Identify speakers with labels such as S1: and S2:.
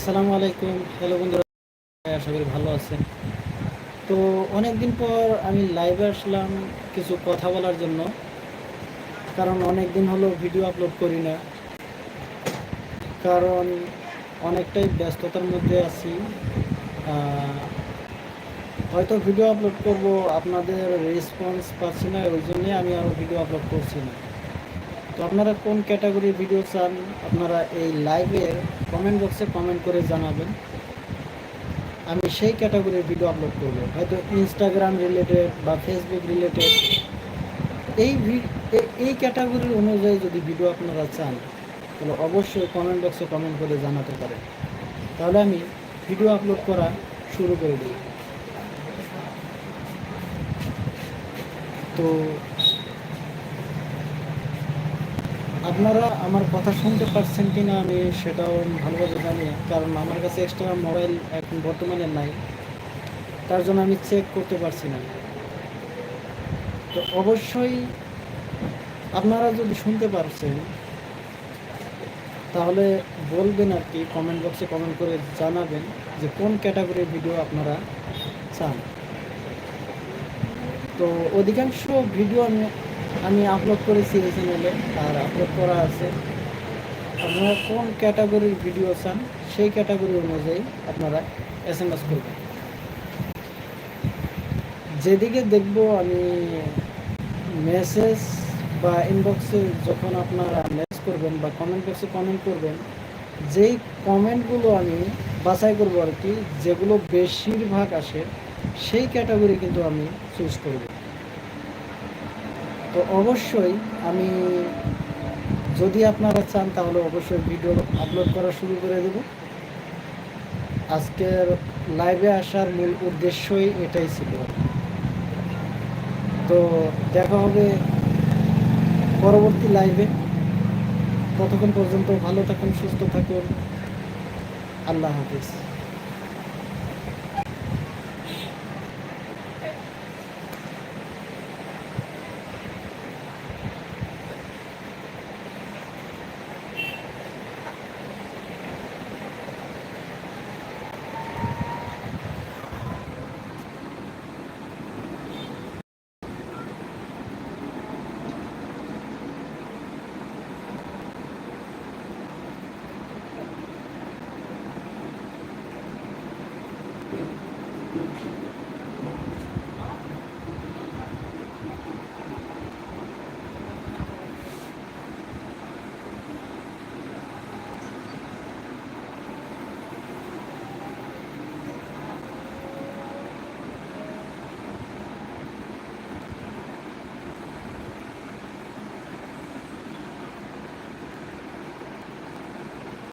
S1: আসসালামু আলাইকুম। হ্যালো বন্ধুরা, আশা করি ভালো আছেন। তো অনেক দিন পর আমি লাইভে আসলাম কিছু কথা বলার জন্য। কারণ অনেক দিন হলো ভিডিও আপলোড করি না। কারণ অনেকটাই ব্যস্ততার মধ্যে আছি। হয়তো ভিডিও আপলোড করব, আপনাদের রেসপন্স পাচ্ছি না, ওই জন্যই আমি আরও ভিডিও আপলোড করছি না। তো আপনারা কোন ক্যাটাগরির ভিডিও চান, আপনারা এই লাইভের কমেন্ট বক্সে কমেন্ট করে জানাবেন। আমি সেই ক্যাটাগরির ভিডিও আপলোড করব। হয়তো ইনস্টাগ্রাম রিলেটেড বা ফেসবুক রিলেটেড এই এই ক্যাটাগরি অনুযায়ী যদি ভিডিও আপনারা চান, তাহলে অবশ্যই কমেন্ট বক্সে কমেন্ট করে জানাতে পারেন। তাহলে আমি ভিডিও আপলোড করা শুরু করে দিই। তো আপনারা আমার কথা শুনতে পারছেন কি না আমি সেটাও ভালোভাবে জানি, কারণ আমার কাছে এক্সট্রা মোবাইল এখন বর্তমানে নাই। তার জন্য আমি চেক করতে পারছি না। তো অবশ্যই আপনারা যদি শুনতে পারছেন, তাহলে বলবেন আর কি কমেন্ট বক্সে কমেন্ট করে জানাবেন যে কোন ক্যাটাগরির ভিডিও আপনারা চান। তো অধিকাংশ ভিডিও আমি আমি আপলোড করেছি এই চ্যানেলে আর আপলোড করা আছে। আপনারা কোন ক্যাটাগরির ভিডিও চান, সেই ক্যাটাগরি অনুযায়ী আপনারা এস এম এস করবেন। যেদিকে দেখব আমি মেসেজ বা ইনবক্সে যখন আপনারা মেসেজ করবেন বা কমেন্ট বক্সে কমেন্ট করবেন, যেই কমেন্টগুলো আমি বাছাই করব আর কি, যেগুলো বেশিরভাগ আসে, সেই ক্যাটাগরি কিন্তু আমি চুজ করব। তো অবশ্যই আমি যদি আপনারা চান, তাহলে অবশ্যই ভিডিও আপলোড করা শুরু করে দেব। আজকের লাইভে আসার মূল উদ্দেশ্যই এটাই ছিল। তো দেখা হবে পরবর্তী লাইভে ততক্ষণ পর্যন্ত ভালো থাকুন, সুস্থ থাকুন। আল্লাহ হাফিজ।